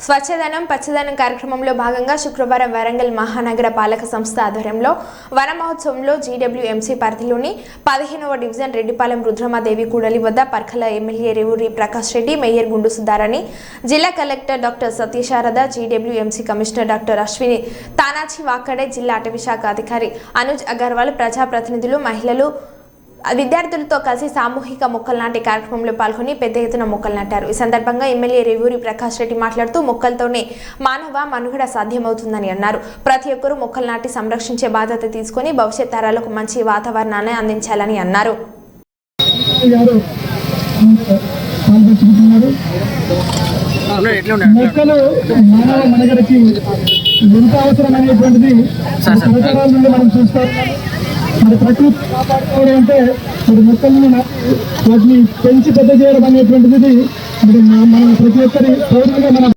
స్వచ్ఛదనం పచ్చదనం కార్యక్రమంలో భాగంగా శుక్రవారం వరంగల్ మహానగర పాలక సంస్థ ఆధ్వర్యంలో వన మహోత్సవంలో జీడబ్ల్యూఎంసీ పరిధిలోని పదిహేనవ డివిజన్ రెడ్డిపాలెం రుద్రమాదేవి కూడలి వద్ద పర్ఖల ఎమ్మెల్యే రేవూరి ప్రకాష్ రెడ్డి మేయర్ గుండు సుధారాణి జిల్లా collector doctor Satyasharada GWMC commissioner doctor Ashwini Tanaji Wakade జిల్లా అటవీ శాఖ అధికారి అనుజ్ అగర్వాల్ ప్రజాప్రతినిధులు మహిళలు విద్యార్థులతో కలిసి సామూహిక మొక్కలు నాటే కార్యక్రమంలో పాల్గొని పెద్ద ఎత్తున మొక్కలు నాటారు. ఈ సందర్భంగా ఎమ్మెల్యే రేవూరి ప్రకాష్ రెడ్డి మాట్లాడుతూ మొక్కలతోనే మానవ మనుగడ సాధ్యమవుతుందని అన్నారు. ప్రతి ఒక్కరూ మొక్కలు నాటి సంరక్షించే బాధ్యత తీసుకొని భవిష్యత్ తరాలకు మంచి వాతావరణాన్ని అందించాలని అన్నారు. మొక్కలు మానవ మనగడకి ఎంత అవసరం అనేటువంటిది మన చూస్తా. మరి ప్రకృతి కాపాడుకోవడం అంటే మరి మొక్కలను వాటిని పెంచి పెద్ద చేయడం అనేటువంటిది మరి మన మన ప్రతి ఒక్కరి పౌరులుగా మనం